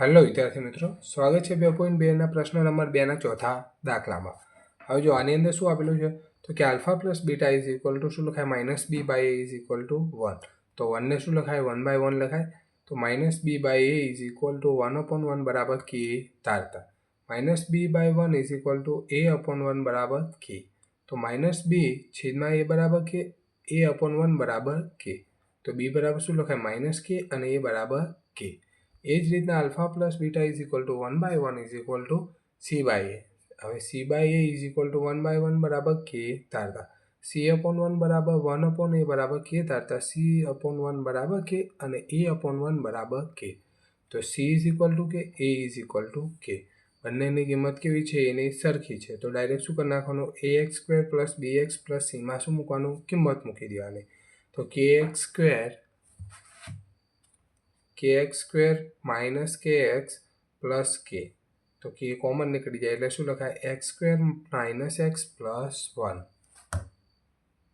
Hello વિદ્યાર્થી મિત્રો, સ્વાગત છે બે પોઈન્ટ બેના પ્રશ્ન નંબર બેના ચોથા દાખલામાં. હવે જો આની અંદર શું આપેલું છે? તો કે alpha plus beta is equal to શું લખાય? Minus B by A is equal to one. તો વનને શું લખાય? વન બાય વન લખાય. તો minus B by A is equal to one upon one બરાબર કે ધારતા. Minus B by one is equal to A upon one બરાબર કે તો માઇનસ બી છેદમાં એ બરાબર કે એ અપોન વન બરાબર કે તો બી બરાબર શું લખાય? માઇનસ કે અને એ બરાબર કે એ જ રીતના alpha plus beta is equal to one by one is equal to C by A હવે C by A is equal to one by one બરાબર કે તારતા. સી અપોન વન બરાબર વન અપોન એ બરાબર કે તારતા. સી અપોન વન બરાબર કે અને એ અપોન વન બરાબર કે તો સી ઇઝ ઇક્વલ ટુ કે એ ઇઝ ઇક્વલ ટુ કે બંનેની કિંમત કેવી છે? એની સરખી છે. તો ડાયરેક્ટ શું કરી નાખવાનું? A X square plus B X plus સીમાં શું મૂકવાનું? કિંમત મૂકી દેવાની. તો K X square K X square minus K X plus K તો કે કોમન નીકળી જાય એટલે શું લખાય? X square minus X plus one